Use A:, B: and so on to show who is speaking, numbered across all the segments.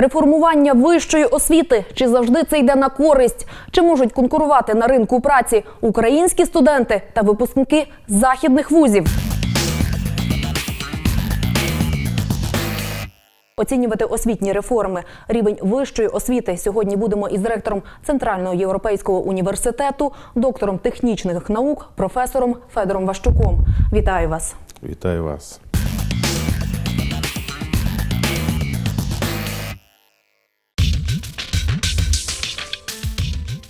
A: Реформування вищої освіти чи завжди це йде на користь? Чи можуть конкурувати на ринку праці українські студенти та випускники західних вузів? Оцінювати освітні реформи, рівень вищої освіти. Сьогодні будемо із ректором Центрального європейського університету, доктором технічних наук, професором Федором Ващуком. Вітаю вас.
B: Вітаю вас.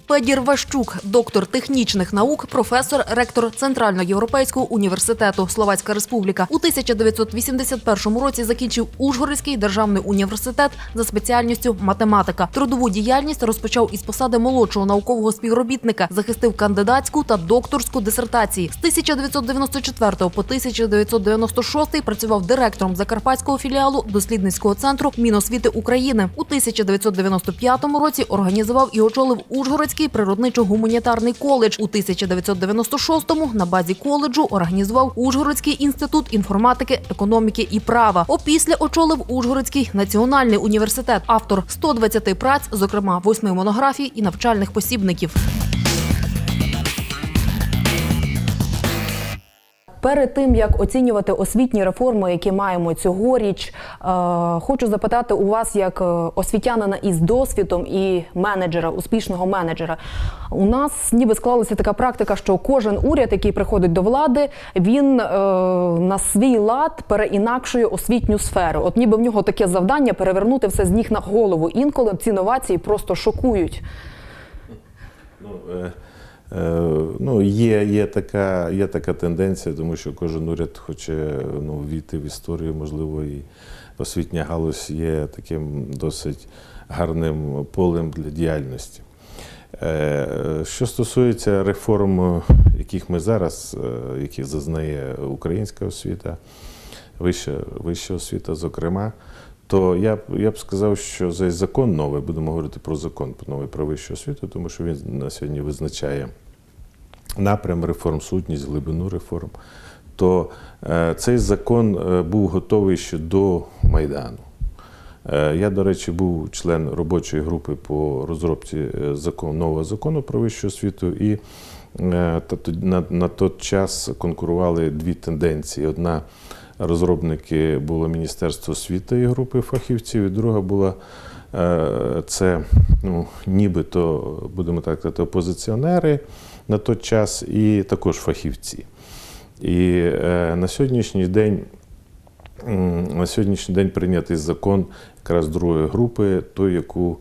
C: Федір Ващук, доктор технічних наук, професор, ректор Центральноєвропейського університету Словацька Республіка. У 1981 році закінчив Ужгородський державний університет за спеціальністю математика. Трудову діяльність розпочав із посади молодшого наукового співробітника, захистив кандидатську та докторську дисертації. З 1994 по 1996 працював директором закарпатського філіалу дослідницького центру Міносвіти України. У 1995 році організував і очолив Ужгородський природничо-гуманітарний коледж. У 1996-му на базі коледжу організував Ужгородський інститут інформатики, економіки і права. Опісля очолив Ужгородський національний університет. Автор 120 праць, зокрема восьми монографій і навчальних посібників.
A: Перед тим як оцінювати освітні реформи, які маємо цьогоріч, е, хочу запитати у вас, як е, освітянина із досвідом і менеджера, успішного менеджера. У нас ніби склалася така практика, що кожен уряд, який приходить до влади, він е, на свій лад переінакшує освітню сферу. От ніби в нього таке завдання перевернути все з ніг на голову. Інколи ці новації просто шокують.
B: Ну, е, ну, є, є, така, є така тенденція, тому що кожен уряд хоче ну, війти в історію, можливо, і освітня галузь є таким досить гарним полем для діяльності. Е, Що стосується реформ, яких ми зараз, е, які зазнає українська освіта, вища, вища освіта, зокрема, то я я б сказав, що за закон новий, будемо говорити про закон новий про вищу освіту, тому що він на сьогодні визначає напрям реформ, сутність, глибину реформ. То е, цей закон е, був готовий ще до Майдану. Е, Я, до речі, був член робочої групи по розробці е, закон, нового закону про вищу освіту, і на, на той час конкурували дві тенденції. Одна розробники було Міністерство освіти і групи фахівців, і друга була е, це ну, нібито, будемо так казати, опозиціонери на той час і також фахівці. І е, на сьогоднішній день На сьогоднішній день прийнятий закон якраз другої групи, той, яку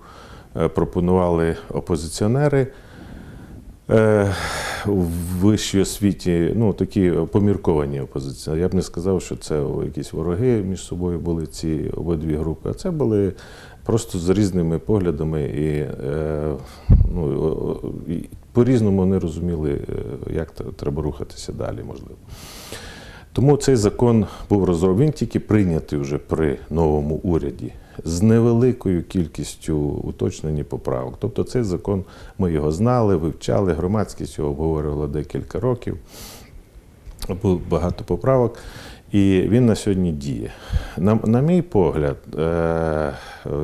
B: е, пропонували опозиціонери в вищій освіті, ну такі помірковані опозиції. Я б не сказав, що це якісь вороги між собою були ці обидві групи, а це були просто з різними поглядами і, е, ну, по-різному не розуміли, е, як треба рухатися далі, можливо. Тому цей закон був розроблений, тільки прийнятий вже при новому уряді з невеликою кількістю уточнень і поправок. Тобто цей закон, ми його знали, вивчали, громадськість його обговорювала декілька років. Було багато поправок, і він на сьогодні діє. На, на мій погляд, е,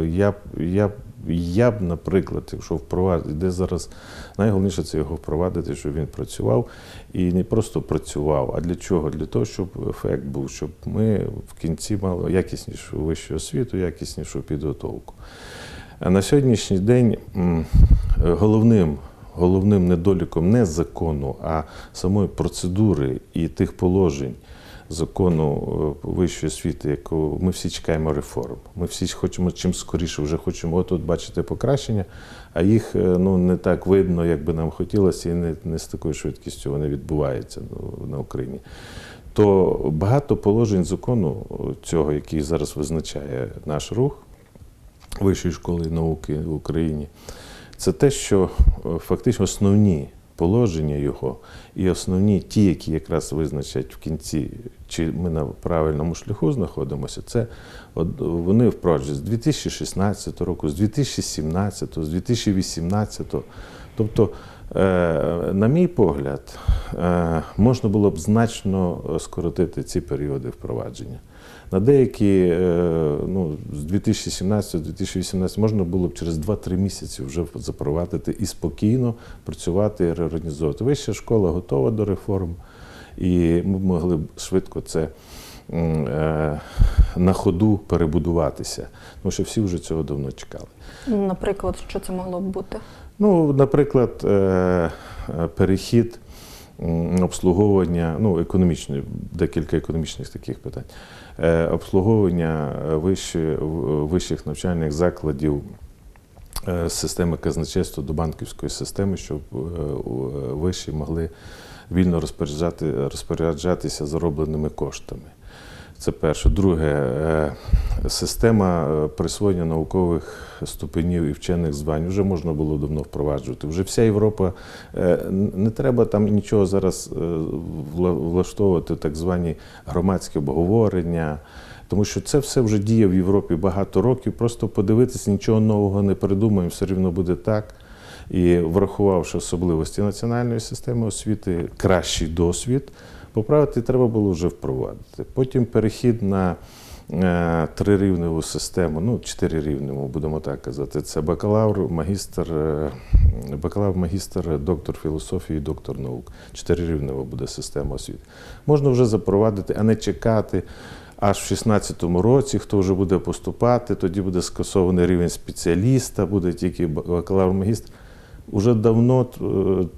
B: я, я, я б, наприклад, якщо впровадити, де зараз найголовніше це його впровадити, щоб він працював і не просто працював. А для чого? Для того, щоб ефект був, щоб ми в кінці мали якіснішу вищу освіту, якіснішу підготовку. А на сьогоднішній день головним, головним недоліком не закону, а самої процедури і тих положень закону е, вищої освіти, яку ми всі чекаємо реформ. Ми всі хочемо чим скоріше, вже хочемо от, от бачити покращення, а їх е, ну, не так видно, як би нам хотілося, і не, не з такою швидкістю вони відбуваються ну, на Україні. То багато положень закону цього, який зараз визначає наш рух, Вищої школи науки в Україні, це те, що е, фактично основні положення його і основні ті, які якраз визначать в кінці, чи ми на правильному шляху знаходимося, це вони впроваджують з 2016 року, з 2017, з 2018. Тобто Е, На мій погляд, е, можна було б значно скоротити ці періоди впровадження. На деякі, е, ну, з 2017-2018 можна було б через 2-3 місяці вже запровадити і спокійно працювати і реорганізовувати. Вища школа готова до реформ, і ми б могли б швидко це е, на ходу перебудуватися, тому що всі вже цього давно чекали.
A: Наприклад, що це могло б бути?
B: Ну, наприклад, е, перехід обслуговування, ну, економічне, декілька економічних таких питань. Е, Обслуговування вищих, вищих навчальних закладів е, системи казначейства до банківської системи, щоб вищі е, могли вільно розпоряджати, розпоряджатися заробленими коштами. Це перше. Друге, е, система е, присвоєння наукових ступенів і вчених звань вже можна було давно впроваджувати. Вже вся Європа е, не треба там нічого зараз влаштовувати, так звані громадські обговорення. Тому що це все вже діє в Європі багато років. Просто подивитися, нічого нового не придумаємо, все рівно буде так. І врахувавши особливості національної системи освіти, кращий досвід, поправити треба було вже впровадити. Потім перехід на е, трирівневу систему, ну, чотирирівневу, будемо так казати. Це бакалавр, магістр, е, бакалавр, магістр, доктор філософії, доктор наук. Чотирирівнева буде система освіти. Можна вже запровадити, а не чекати. Аж в 16-му році, хто вже буде поступати, тоді буде скасований рівень спеціаліста, буде тільки бакалавр-магістр. Уже давно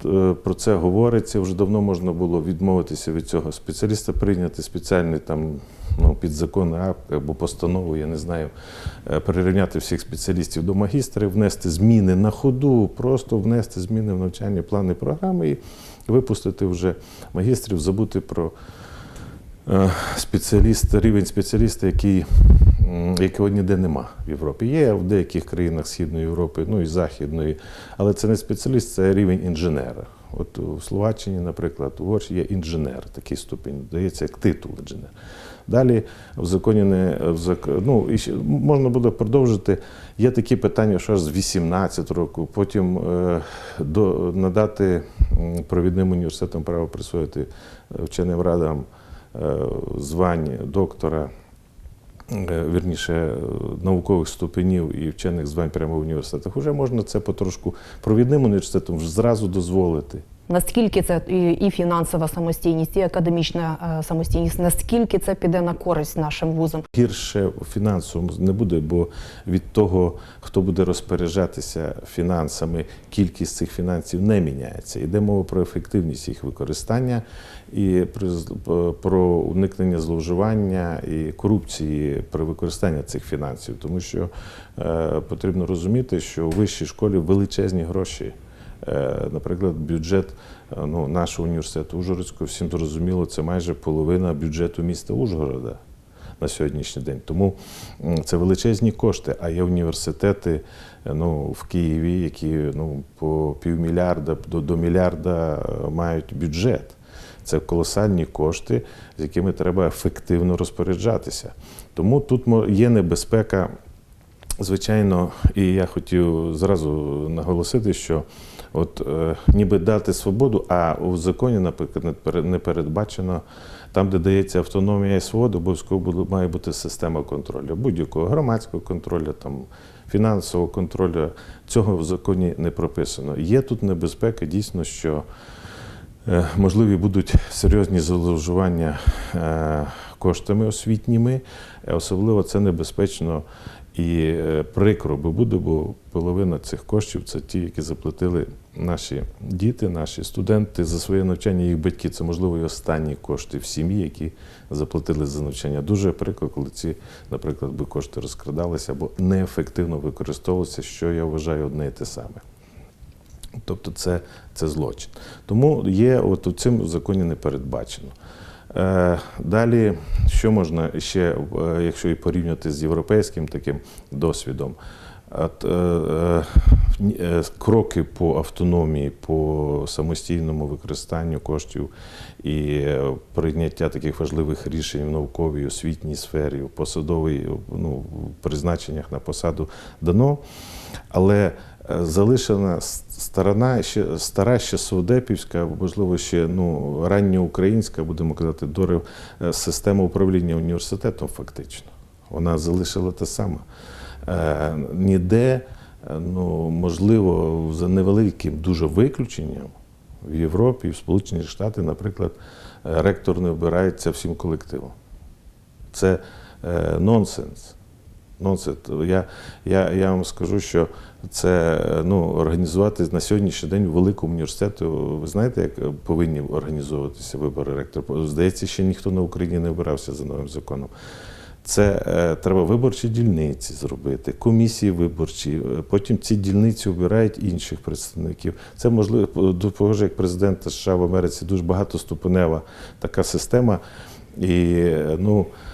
B: е, е, про це говориться, вже давно можна було відмовитися від цього. Спеціаліста, прийняти спеціальний там ну, підзаконний акт або постанову, я не знаю, е, перерівняти всіх спеціалістів до магістрів, внести зміни на ходу, просто внести зміни в навчальні плани програми і випустити вже магістрів, забути про спеціаліст, рівень спеціаліста, який, якого ніде нема в Європі. Є в деяких країнах Східної Європи, ну і Західної, але це не спеціаліст, це рівень інженера. От у Словаччині, наприклад, у Угорщині є інженер, такий ступінь, дається як титул інженер. Далі в законі не в зак... ну, і можна буде продовжити. Є такі питання, що з 18 років, потім е, до, надати провідним університетам право присвоїти е, вченим радам е, звань доктора, е, вірніше, наукових ступенів і вчених звань прямо в університетах. Уже можна це потрошку провідним університетам вже зразу дозволити.
A: Наскільки це і, фінансова самостійність, і академічна е, самостійність, наскільки це піде на користь нашим вузам?
B: Гірше фінансово не буде, бо від того, хто буде розпоряджатися фінансами, кількість цих фінансів не міняється. Йде мова про ефективність їх використання і про уникнення зловживання і корупції при використанні цих фінансів, тому що е, потрібно розуміти, що у вищій школі величезні гроші. Е, Наприклад, бюджет е, ну, нашого університету Ужгородського, всім зрозуміло, це майже половина бюджету міста Ужгорода на сьогоднішній день. Тому це величезні кошти. А є університети ну, в Києві, які ну, по півмільярда до, до мільярда мають бюджет. Це колосальні кошти, з якими треба ефективно розпоряджатися. Тому тут є небезпека Звичайно, і я хотів зразу наголосити, що от е, ніби дати свободу, а у законі, наприклад, не передбачено там, де дається автономія і свобода, обов'язково має бути система контролю, будь-якого громадського контролю, там, фінансового контролю. Цього в законі не прописано. Є тут небезпека дійсно, що можливі будуть серйозні зловживання е, коштами освітніми. Е, Особливо це небезпечно і е, прикро, бо буде, бо половина цих коштів це ті, які заплатили наші діти, наші студенти за своє навчання, їх батьки. Це можливо і останні кошти в сім'ї, які заплатили за навчання. Дуже прикро, коли ці, наприклад, би кошти розкрадалися або неефективно використовувалися, що я вважаю одне і те саме. Тобто це, це злочин. Тому є, от у цим законі не передбачено. Е, далі, що можна ще, е, якщо і порівняти з європейським таким досвідом, От, е, е, е, кроки по автономії, по самостійному використанню коштів і прийняття таких важливих рішень в науковій, освітній сфері, в посадовій ну, призначеннях на посаду дано. Але залишена сторона, ще, стара ще совдепівська, можливо, ще ну, ранньоукраїнська, будемо казати, дорив, е, система управління університетом фактично. Вона залишила те саме. Е, ніде, е, ну, можливо, за невеликим дуже виключенням в Європі, в Сполучених Штатах, наприклад, ректор не обирається всім колективом. Це е, нонсенс. Нонсенс. Я, я, я вам скажу, що це е, ну, організувати на сьогоднішній день великому університету. Ви знаєте, як повинні організовуватися вибори ректора? Здається, ще ніхто на Україні не обирався за новим законом. Це е, треба виборчі дільниці зробити, комісії виборчі. е, Потім ці дільниці обирають інших представників. Це можливо допоможе як президента США в Америці дуже багатоступенева така система. І е, ну, е,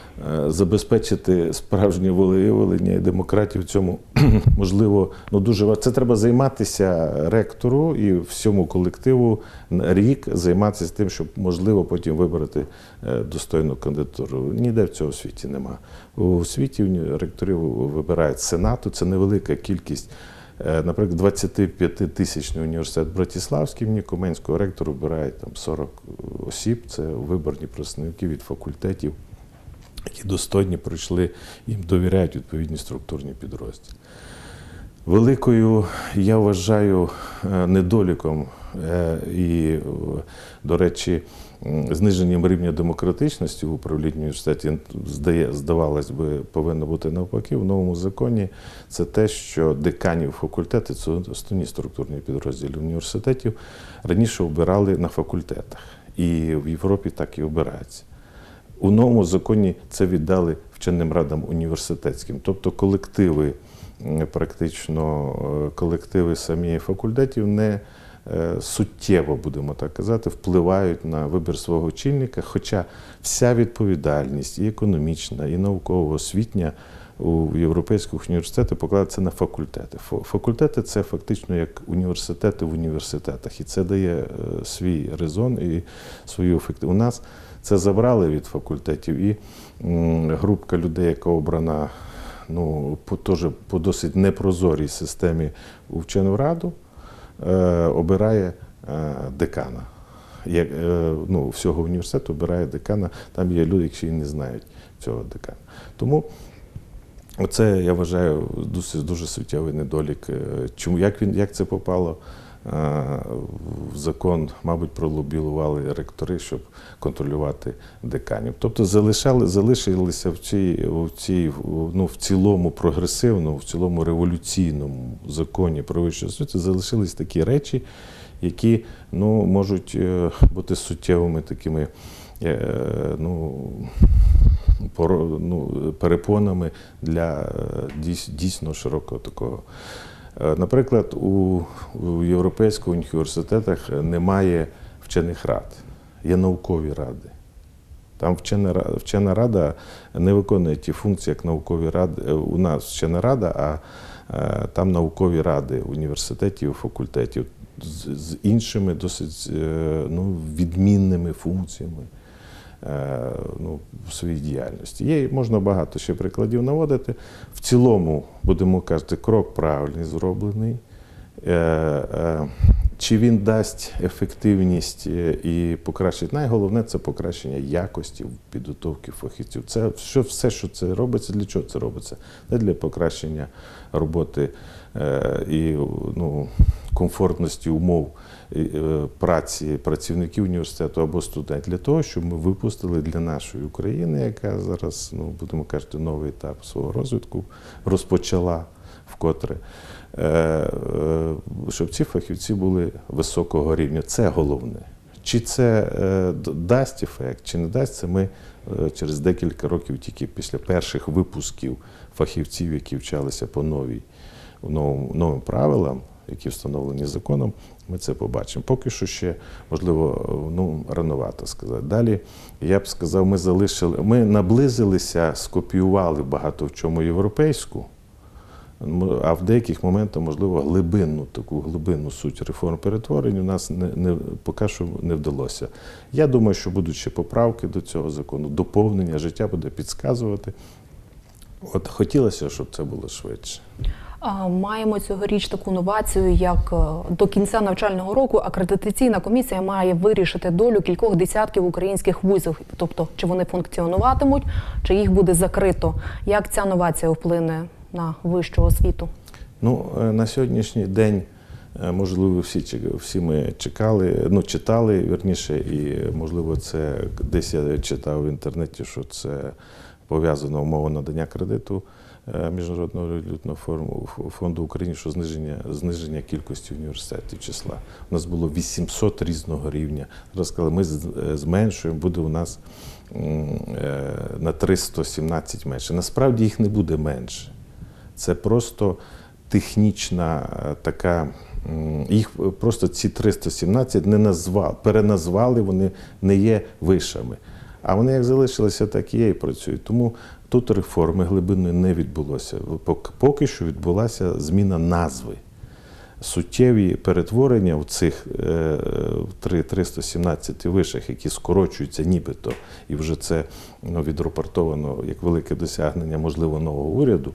B: забезпечити справжнє волевиявлення і демократію в цьому можливо ну дуже ва- це треба займатися ректору і всьому колективу рік займатися тим, щоб можливо потім вибрати е, достойну кандидатуру. Ніде в цього світі нема. У світі ректорів вибирають сенату. Це невелика кількість. Е, Наприклад, 25 тисячний університет Братиславський імені Коменського ректор обирає там 40 осіб. Це виборні представники від факультетів, які достойні пройшли, їм довіряють відповідні структурні підрозділи. Великою я вважаю е, недоліком е, і, е, до речі, зниженням рівня демократичності в управлінні університеті здавалось би, повинно бути навпаки в новому законі. Це те, що деканів факультети це основні структурні підрозділи університетів раніше обирали на факультетах, і в Європі так і обираються. У новому законі це віддали вченим радам університетським, тобто колективи, практично е, колективи самі факультетів не е, суттєво, будемо так казати, впливають на вибір свого очільника. Хоча вся відповідальність і економічна, і науково-освітня у європейських університетах покладається на факультети. Фа- Факультети це фактично як університети в університетах, і це дає е, свій резон і свою ефективність. У нас це забрали від факультетів, і м, групка людей, яка обрана ну, по, теж по досить непрозорій системі вчену раду, е, обирає е, декана. Як, е, ну, всього університету обирає декана. Там є люди, які не знають цього декана. Тому Оце я вважаю дуже, дуже суттєвий недолік. Е, Чому як він як це попало в закон? Мабуть, пролобілували ректори, щоб контролювати деканів. Тобто залишали, залишилися в цій, в цій ну, в цілому прогресивному, в цілому революційному законі про вищу освіту залишились такі речі, які ну, можуть е, бути суттєвими такими. е, Ну, ну, перепонами для е, дійсно широкого такого. Е, Наприклад, у, у європейських університетах немає вчених рад, є наукові ради. Там вчена, вчена рада не виконує ті функції, як наукові ради. Е, У нас вчена рада, а е, там наукові ради університетів, факультетів з, з іншими досить ну, відмінними функціями ну, в своїй діяльності. Є можна багато ще прикладів наводити. В цілому, будемо казати, крок правильний зроблений. Е, е, Чи він дасть ефективність е, і покращить? Найголовне це покращення якості підготовки фахівців. Це що, все, що це робиться, для чого це робиться? Не для покращення роботи е, і ну, комфортності умов е, праці працівників університету або студентів, для того, щоб ми випустили для нашої України, яка зараз, ну будемо казати, новий етап свого розвитку, розпочала вкотре. е, е, Щоб ці фахівці були високого рівня. Це головне. Чи це е, дасть ефект, чи не дасть, це ми е, через декілька років, тільки після перших випусків фахівців, які вчалися по новій новим, новим правилам, які встановлені законом, ми це побачимо. Поки що ще, можливо, ну, рановато сказати. Далі я б сказав, ми залишили, ми наблизилися, скопіювали багато в чому європейську. А в деяких моментах, можливо, глибинну таку глибинну суть реформ перетворень у нас не, не поки що не вдалося. Я думаю, що будуть ще поправки до цього закону, доповнення, життя буде підказувати. От хотілося, щоб це було швидше.
A: Маємо цьогоріч таку новацію, як е, до кінця навчального року акредитаційна комісія має вирішити долю кількох десятків українських вузів, тобто чи вони функціонуватимуть, чи їх буде закрито. Як ця новація вплине на вищу освіту?
B: Ну, е, на сьогоднішній день, е, можливо, всі, всі ми чекали, ну, читали, вірніше, і можливо, це десь я читав в інтернеті, що це пов'язано умова надання кредиту Міжнародного валютного фонду України, що зниження, зниження кількості університетів числа. У нас було 800 різного рівня. Зараз сказали, ми е, зменшуємо, буде у нас е, на 317 менше. Насправді їх не буде менше. Це просто технічна е, така. Їх е, просто ці 317 не назвали, переназвали, вони не є вишами. А вони як залишилися, так і є і працюють. Тому тут реформи глибинної не відбулося. Пок- Поки що відбулася зміна назви. Суттєві перетворення в цих е, в три- 317 вишах, які скорочуються нібито, і вже це ну, відрапортовано як велике досягнення, можливо, нового уряду.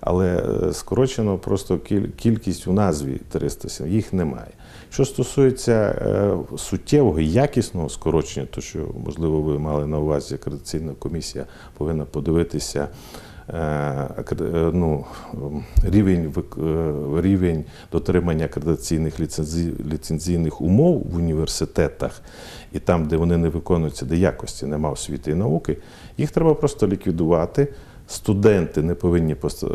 B: Але е, скорочено просто кількість у назві 307, їх немає. Що стосується е, суттєвого і якісного скорочення, то що, можливо, ви мали на увазі, акредитаційна комісія повинна подивитися е, е, ну, ем, рівень, е, рівень дотримання акредитаційних ліцензійних умов в університетах, і там, де вони не виконуються, де якості нема освіти і науки, їх треба просто ліквідувати. Студенти не повинні е,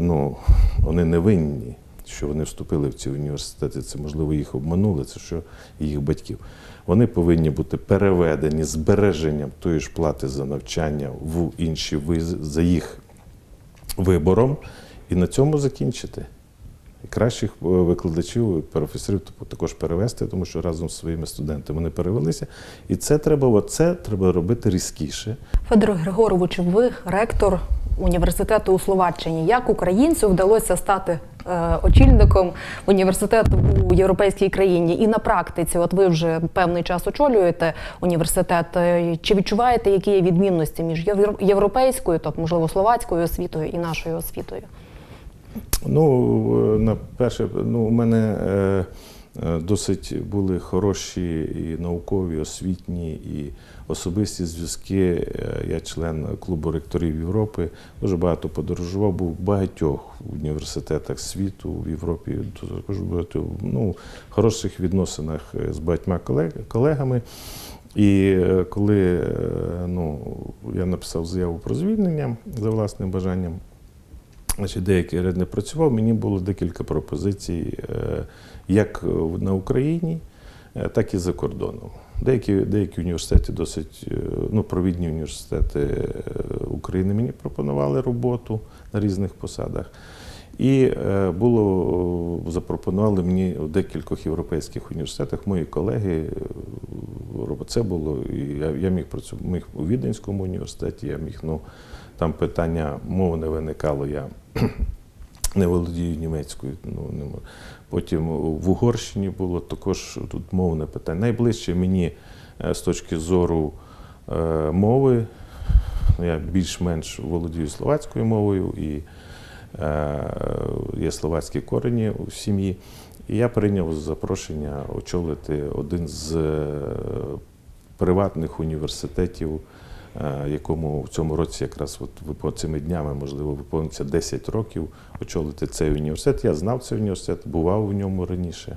B: ну, вони не винні, що вони вступили в ці університети. Це можливо їх обманули, це що їх батьків. Вони повинні бути переведені збереженням тої ж плати за навчання в інші за їх вибором, і на цьому закінчити. І кращих е, викладачів, професорів типу, також перевести, тому що разом з своїми студентами вони перевелися. І це треба, оце треба робити різкіше.
A: Федор Григорович, ви ректор університету у Словаччині. Як українцю вдалося стати е, очільником університету у європейській країні? І на практиці, от ви вже певний час очолюєте університет. е, Чи відчуваєте, які є відмінності між євро- європейською, тобто можливо словацькою освітою і нашою освітою?
B: Ну, е, на перше, ну, у мене е, досить були хороші і наукові, освітні і особисті зв'язки. Е, Я член клубу ректорів Європи. Дуже багато подорожував, був в багатьох університетах світу в Європі. Також багато ну, хороших відносинах е, з багатьма колегами. І е, коли е, ну, я написав заяву про звільнення за власним бажанням, Значить, деякий ряд не працював, мені було декілька пропозицій е, як на Україні, е, так і за кордоном. Деякі, деякі університети, досить е, ну, провідні університети е, України мені пропонували роботу на різних посадах. І е, було е, запропонували мені в декількох європейських університетах мої колеги. е, Це було і я, я міг працювати у Віденському університеті, я міг ну там питання мови не виникало. Я не володію німецькою. Ну, не Потім в Угорщині було також тут мовне питання. Найближче мені е, з точки зору е, мови, ну, я більш-менш володію словацькою мовою і е, є словацькі корені у сім'ї. І я прийняв запрошення очолити один з приватних університетів, якому в цьому році якраз от випо- цими днями, можливо, виповниться 10 років очолити цей університет. Я знав цей університет, бував у ньому раніше.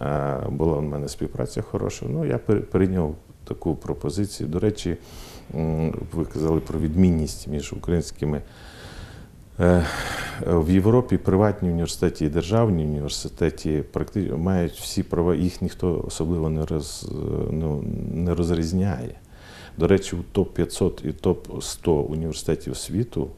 B: Е, Була у мене співпраця хороша. Ну, я прийняв таку пропозицію. До речі, ви казали про відмінність між українськими. Е, В Європі приватні університети і державні університети практично мають всі права, їх ніхто особливо не, роз, ну, не розрізняє. До речі, у топ-500 і топ-100 університетів світу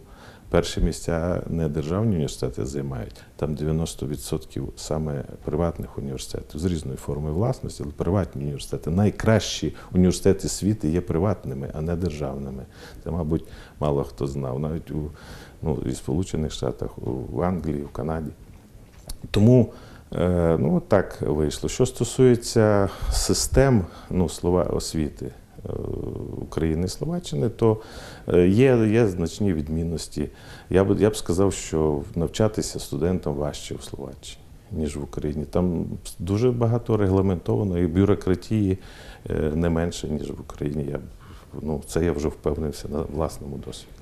B: перші місця не державні університети займають. Там 90% саме приватних університетів з різною формою власності, але приватні університети. Найкращі університети світу є приватними, а не державними. Це, мабуть, мало хто знав, навіть у ну, і Сполучених Штатах, в Англії, в Канаді. Тому е, ну, так вийшло. Що стосується систем ну, слова освіти, України і Словаччини, то е, є, є значні відмінності. Я б, я б сказав, що навчатися студентам важче в Словаччині, ніж в Україні. Там дуже багато регламентовано і бюрократії е, не менше, ніж в Україні. Я, ну, це я вже впевнився на власному досвіді.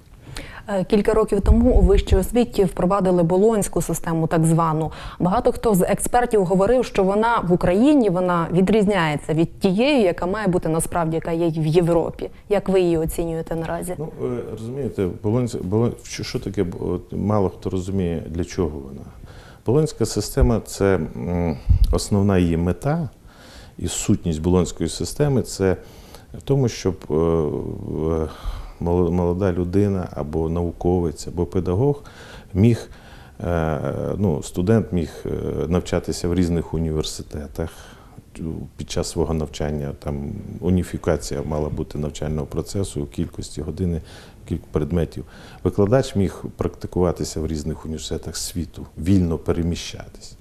A: Е, Кілька років тому у вищій освіті впровадили болонську систему, так звану. Багато хто з експертів говорив, що вона в Україні вона відрізняється від тієї, яка має бути насправді, яка є в Європі. Як ви її оцінюєте наразі?
B: Ну, е, розумієте, Болонська, Болон... що, таке, мало хто розуміє, для чого вона. Болонська система це основна її мета і сутність Болонської системи це в тому, щоб е, молода людина або науковець, або педагог міг, е, ну, студент міг е, навчатися в різних університетах під час свого навчання. Там уніфікація мала бути навчального процесу у кількості години, кілька предметів. Викладач міг практикуватися в різних університетах світу, вільно переміщатися.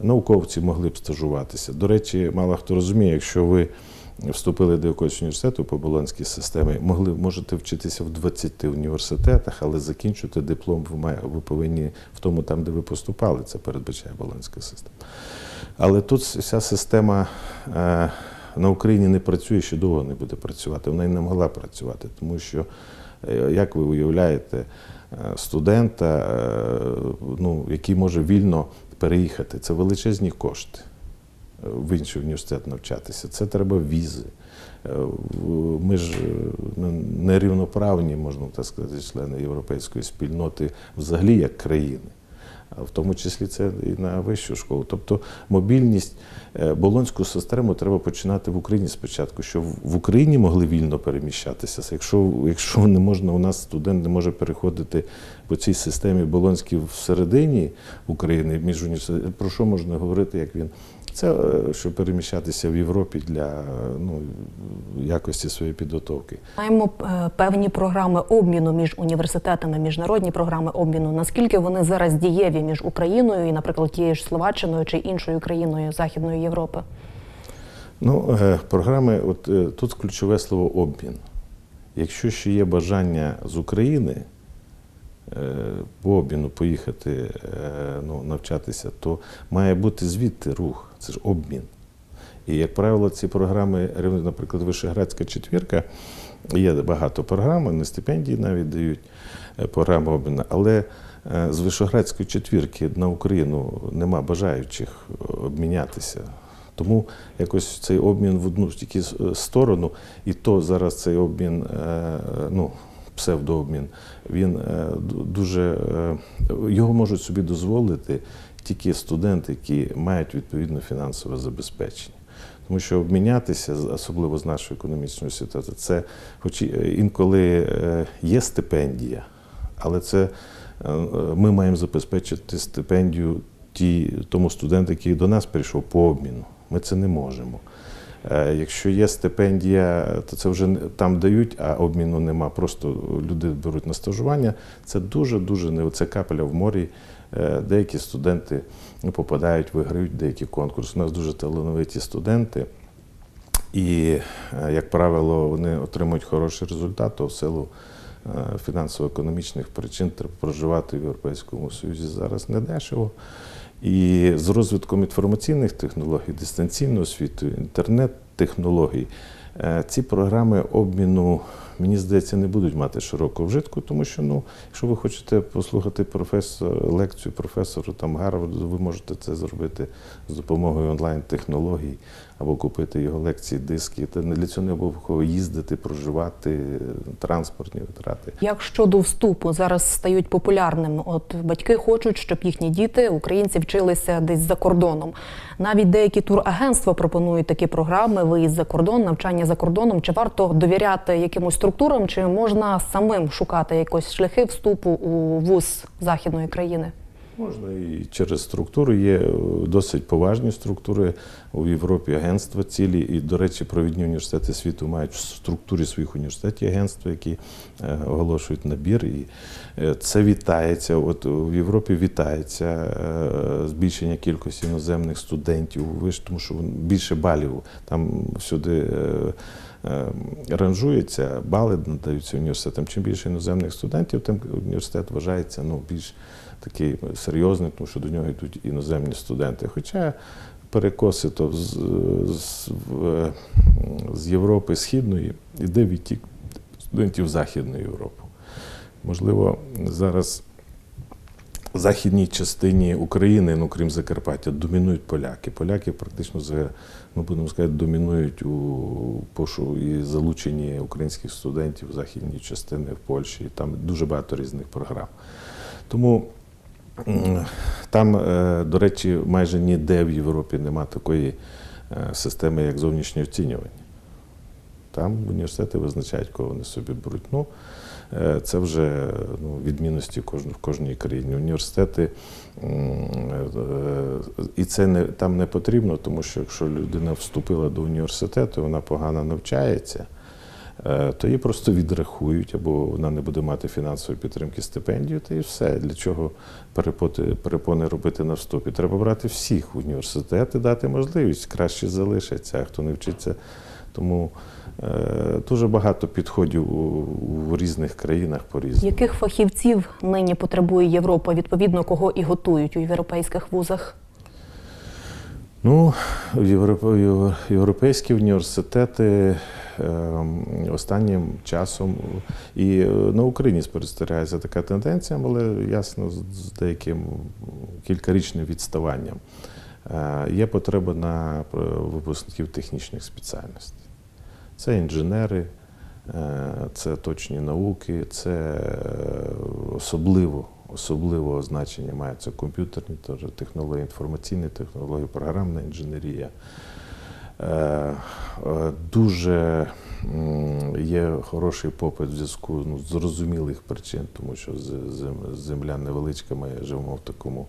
B: Науковці могли б стажуватися. До речі, мало хто розуміє, якщо ви вступили до якогось університету по болонській системі, могли, можете вчитися в 20 університетах, але закінчити диплом ви, ви повинні в тому, там, де ви поступали, це передбачає болонська система. Але тут вся система е, на Україні не працює, ще довго не буде працювати. Вона і не могла працювати, тому що, е, як ви уявляєте, е, студента, ну, який може вільно переїхати, це величезні кошти в інший університет навчатися. Це треба візи. Е, Ми ж е, ну, нерівноправні, можна так сказати, члени європейської спільноти взагалі як країни. В тому числі це і на вищу школу. Тобто мобільність е, болонську систему треба починати в Україні спочатку, щоб в Україні могли вільно переміщатися. Якщо, якщо не можна, у нас студент не може переходити по цій системі болонській всередині України між університетами, про що можна говорити, як він це е, щоб переміщатися в Європі для ну, якості своєї підготовки.
A: Маємо е, певні програми обміну між університетами, міжнародні програми обміну. Наскільки вони зараз дієві між Україною і, наприклад, тією ж Словаччиною чи іншою країною Західної Європи?
B: Ну, е, програми, от тут ключове слово обмін. Якщо ще є бажання з України по обміну поїхати ну, навчатися, то має бути звідти рух. Це ж обмін. І, як правило, ці програми, наприклад, Вишеградська четвірка, є багато програм, вони стипендії навіть дають е, програми обміну, але е, з Вишеградської четвірки на Україну нема бажаючих е, обмінятися. Тому якось цей обмін в одну тільки сторону, і то зараз цей обмін, ну, псевдообмін, він дуже його можуть собі дозволити тільки студенти, які мають відповідне фінансове забезпечення. Тому що обмінятися, особливо з нашою економічною ситуацією, це хоч е, інколи е, є стипендія, але це е, ми маємо забезпечити стипендію ті, тому студенту, який до нас прийшов по обміну. Ми це не можемо. Якщо є стипендія, то це вже там дають, а обміну нема. Просто люди беруть на стажування. Це дуже-дуже не це капля в морі. Е, Деякі студенти попадають, виграють деякі конкурси. У нас дуже талановиті студенти. І, е, як правило, вони отримують хороший результат, то в силу е, фінансово-економічних причин треба проживати в Європейському Союзі зараз недешево. І з розвитком інформаційних технологій, дистанційної освіти, інтернет-технологій, ці програми обміну, мені здається, не будуть мати широкого вжитку, тому що, ну, якщо ви хочете послухати професор, лекцію професору там Гарварду, ви можете це зробити з допомогою онлайн-технологій або купити його лекції, диски. Та для цього не обов'язково їздити, проживати, транспортні витрати.
A: Як щодо вступу зараз стають популярними? От батьки хочуть, щоб їхні діти, українці, вчилися десь за кордоном. Навіть деякі турагентства пропонують такі програми: виїзд за кордон, навчання за кордоном. Чи варто довіряти якимось структурам, чи можна самим шукати якось шляхи вступу у вуз західної країни?
B: Можна і через структури. Є е, досить поважні структури у Європі, агентства цілі. І, до речі, провідні університети світу мають в структурі своїх університетів агентства, які е, оголошують набір. І е, це вітається. От в Європі вітається збільшення кількості іноземних студентів, тому що більше балів там всюди. Е, Ранжується, бали надаються університетам. Чим більше іноземних студентів, тим університет вважається ну, більш такий серйозний, тому що до нього йдуть іноземні студенти. Хоча перекоси то з, з, з Європи Східної іде відтік студентів в Західну Європу. Можливо, зараз західній частині України, ну крім Закарпаття, домінують поляки. Поляки практично за, ну будемо сказати, домінують у пошу і залученні українських студентів в західній частини в Польщі. Там дуже багато різних програм. Тому там, е, до речі, майже ніде в Європі нема такої е, системи, як зовнішнє оцінювання. Там університети визначають, кого вони собі беруть. Ну, це вже ну, відмінності в кожній країні. Університети, е, і це не, там не потрібно, тому що якщо людина вступила до університету, вона погано навчається, е, то її просто відрахують, або вона не буде мати фінансової підтримки стипендію, та і все. Для чого перепони робити на вступі? Треба брати всіх в університет і дати можливість. Краще залишаться, а хто не вчиться. Тому е, дуже багато підходів у, у різних країнах по різному.
A: Яких фахівців нині потребує Європа, відповідно кого і готують у європейських вузах?
B: Ну, європейські університети ем, останнім часом і е, на Україні спостерігається така тенденція, але ясно з деяким кількарічним відставанням. Е, Є потреба на випускників технічних спеціальностей. Це інженери, е, це точні науки, це е, особливо, особливого значення мають це комп'ютерні технології, інформаційні технології, програмна інженерія. Е, Дуже є хороший попит в зв'язку ну, з зрозумілих причин, тому що земля невеличка, ми живемо в такому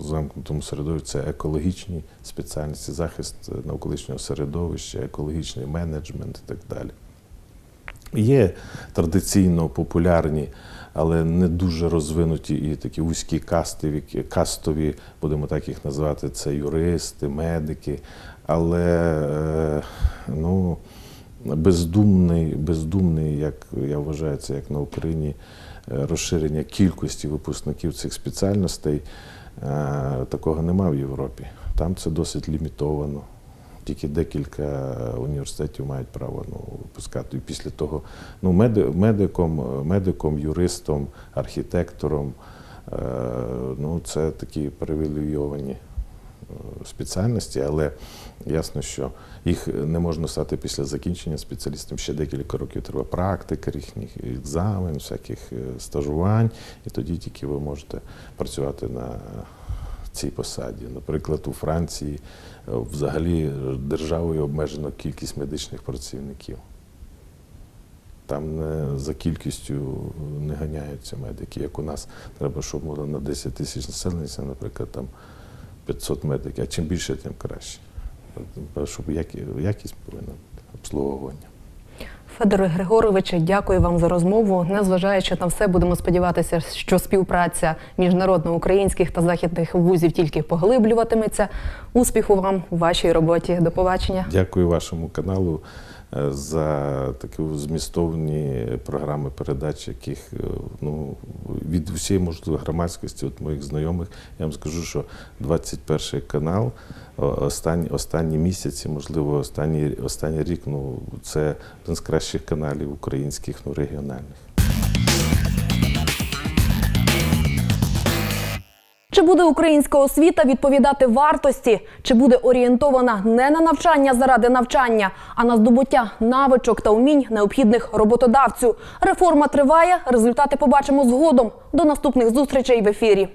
B: замкнутому середовищі. Це екологічні спеціальності, захист навколишнього середовища, екологічний менеджмент і так далі. Є традиційно популярні, але не дуже розвинуті і такі вузькі кастові, кастові, будемо так їх називати, це юристи, медики. Але е, ну, бездумний, бездумний, як я вважаю, це як на Україні, е, розширення кількості випускників цих спеціальностей. е, Такого нема в Європі. Там це досить лімітовано. Тільки декілька університетів мають право ну, випускати. І після того ну, меди- медиком, медиком, юристом, архітектором е, ну, це такі привілейовані спеціальності, але ясно, що їх не можна стати після закінчення спеціалістом. Ще декілька років треба практика, їхніх екзамен, всяких е, стажувань, і тоді тільки ви можете працювати на цій посаді. Наприклад, у Франції е, взагалі державою обмежено кількість медичних працівників. Там не за кількістю не ганяються медики, як у нас треба, щоб було на 10 тисяч населення, наприклад, там 500 медиків, а чим більше, тим краще. Щоб якість повинна бути обслуговування.
A: Федоре Григоровичу, дякую вам за розмову. Незважаючи на все, будемо сподіватися, що співпраця міжнародно-українських та західних вузів тільки поглиблюватиметься. Успіху вам у вашій роботі. До побачення.
B: Дякую вашому каналу за такі змістовні програми передач, яких е, ну, від усієї можливо громадськості, от моїх знайомих, я вам скажу, що 21 канал останні, останні місяці, можливо, останній, останній рік, ну, це один з кращих каналів українських, ну, регіональних.
A: Чи буде українська освіта відповідати вартості? Чи буде орієнтована не на навчання заради навчання, а на здобуття навичок та умінь необхідних роботодавцю? Реформа триває. Результати побачимо згодом. До наступних зустрічей в ефірі.